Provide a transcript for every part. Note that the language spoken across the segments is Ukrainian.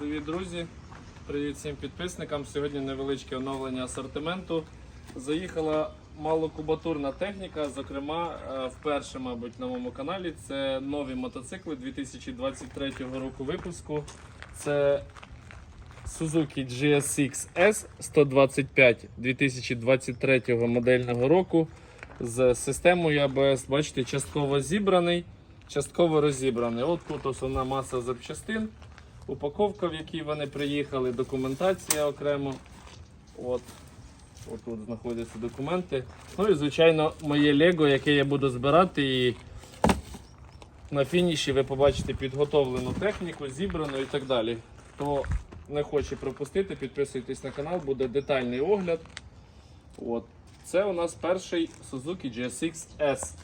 Привіт, друзі! Привіт всім підписникам. Сьогодні невеличке оновлення асортименту. Заїхала малокубатурна техніка. Зокрема, е, вперше, мабуть, на моєму каналі. Це нові мотоцикли 2023 року випуску. Це Suzuki GSX S 125 2023 модельного року з системою ABS. Бачите, частково зібраний, частково розібраний. От тут основна маса запчастин, упаковка, в якій вони приїхали, документація окремо. От. От тут знаходяться документи. Ну і, звичайно, моє Лего, яке я буду збирати. І на фініші ви побачите підготовлену техніку, зібрану і так далі. Хто не хоче пропустити, підписуйтесь на канал, буде детальний огляд. От. Це у нас перший Suzuki GSX S.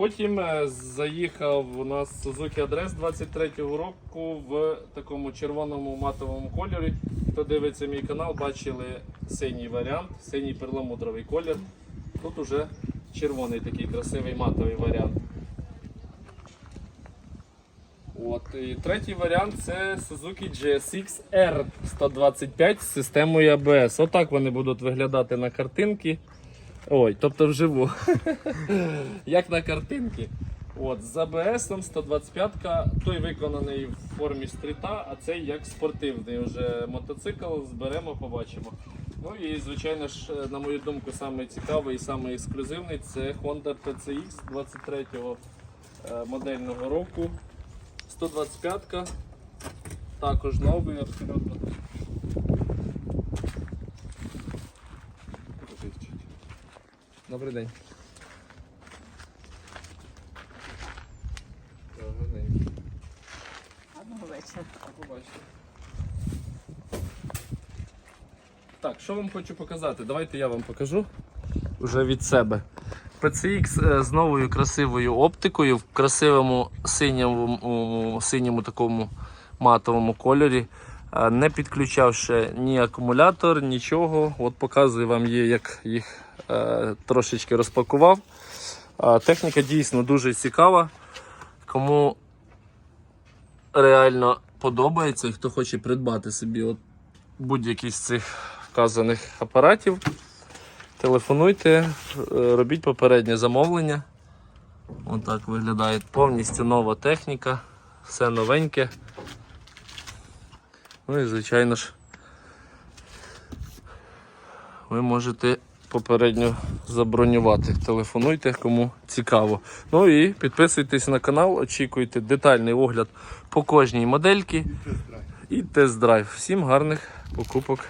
Потім е, заїхав у нас Suzuki Address 23-го року в такому червоному матовому кольорі. Хто дивиться мій канал, бачили синій варіант, синій перламутровий колір. Тут уже червоний такий красивий матовий варіант. От, і третій варіант це Suzuki GSX R 125 з системою ABS. Отак вони будуть виглядати на картинці. Ой, тобто вживу. Як на картинці. От, з ABS 125 той виконаний в формі стріта, а цей як спортивний вже мотоцикл. Зберемо, побачимо. Ну і звичайно ж, на мою думку, саме цікавий і саме ексклюзивний це Honda PCX 23-го е, модельного року. 125-ка. Також новий абсолютно. Добрий день. Гарненький. Одного вечора. Побачите. Так, що вам хочу показати? Давайте я вам покажу вже від себе. PCX е, з новою красивою оптикою в красивому синьому, синьому такому матовому кольорі. Е, Не підключавши ні акумулятор, нічого. От показую вам є, як їх трошечки розпакував. Е, Техніка дійсно дуже цікава. Кому реально подобається і хто хоче придбати собі будь-який з цих вказаних апаратів, телефонуйте, е, робіть попереднє замовлення. Отак виглядає повністю нова техніка, все новеньке. Ну і звичайно ж, ви можете попередньо забронювати. Телефонуйте, кому цікаво. Ну і підписуйтесь на канал, очікуйте детальний огляд по кожній модельці і тест-драйв. Всім гарних покупок